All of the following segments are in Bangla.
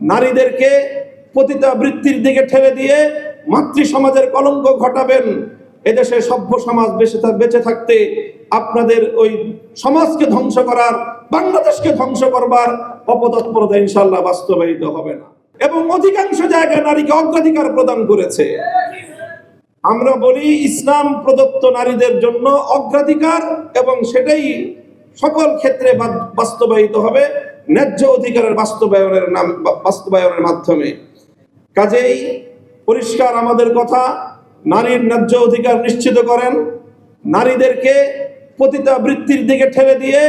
নারীদেরকে পতিতা বৃত্তির দিকে ঠেলে দিয়ে মাতৃ সমাজের কলঙ্ক ঘটাবেন। এদেশে সভ্য সমাজ বেঁচে বেঁচে থাকতে আপনাদের ওই সমাজকে ধ্বংস করার, বাংলাদেশকে ধ্বংস করবার অপতৎপরতা ইনশাল্লাহ বাস্তবায়িত হবে না। এবং অধিকাংশ জায়গায় নারীকে অগ্রাধিকার প্রদান করেছে। আমরা বলি ইসলাম প্রদত্ত নারীদের জন্য অগ্রাধিকার এবং সেটাই সকল ক্ষেত্রে বাস্তবায়িত হবে। ন্যায্য অধিকারের বাস্তবায়নের নাম বাস্তবায়নের মাধ্যমে। কাজেই পরিষ্কার আমাদের কথা, নারীর ন্যায্য অধিকার নিশ্চিত করেন। নারীদেরকে পতিতা বৃত্তির দিকে ঠেলে দিয়ে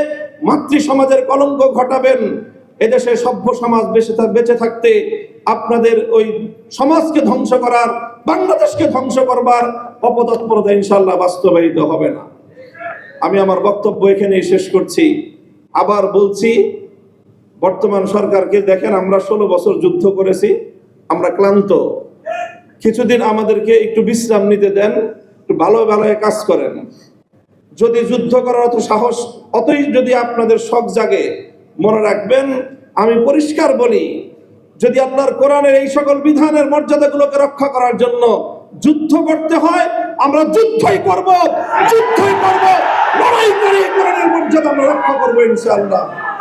মাতৃ সমাজের কলঙ্ক ঘটাবেন। এদেশে সভ্য সমাজ বেঁচে বেঁচে থাকতে আপনাদের ওই সমাজকে ধ্বংস করার, বাংলাদেশকে ধ্বংস করবার অপতৎপরতা ইনশাল্লাহ বাস্তবায়িত হবে না। আমি আমার বক্তব্য এখানেই শেষ করছি। আবার বলছি বর্তমান সরকারকে দেখেন আমরা ষোলো বছর যুদ্ধ করেছি, আমরা ক্লান্ত। কিছুদিন আমাদেরকে একটু বিশ্রাম নিতে দেন, একটু ভালো ভালো কাজ করেন। যদি যুদ্ধ করার অত সাহস, অতই যদি আপনাদের শখ জাগে, মনে রাখবেন, আমি পরিষ্কার বলি, যদি আপনার কোরআনের এই সকল বিধানের মর্যাদাগুলোকে রক্ষা করার জন্য যুদ্ধ করতে হয়, আমরা যুদ্ধই করব যুদ্ধই করব, লড়াই করে, কোরআনের মর্যাদা আমরা রক্ষা করব ইনশাআল্লাহ।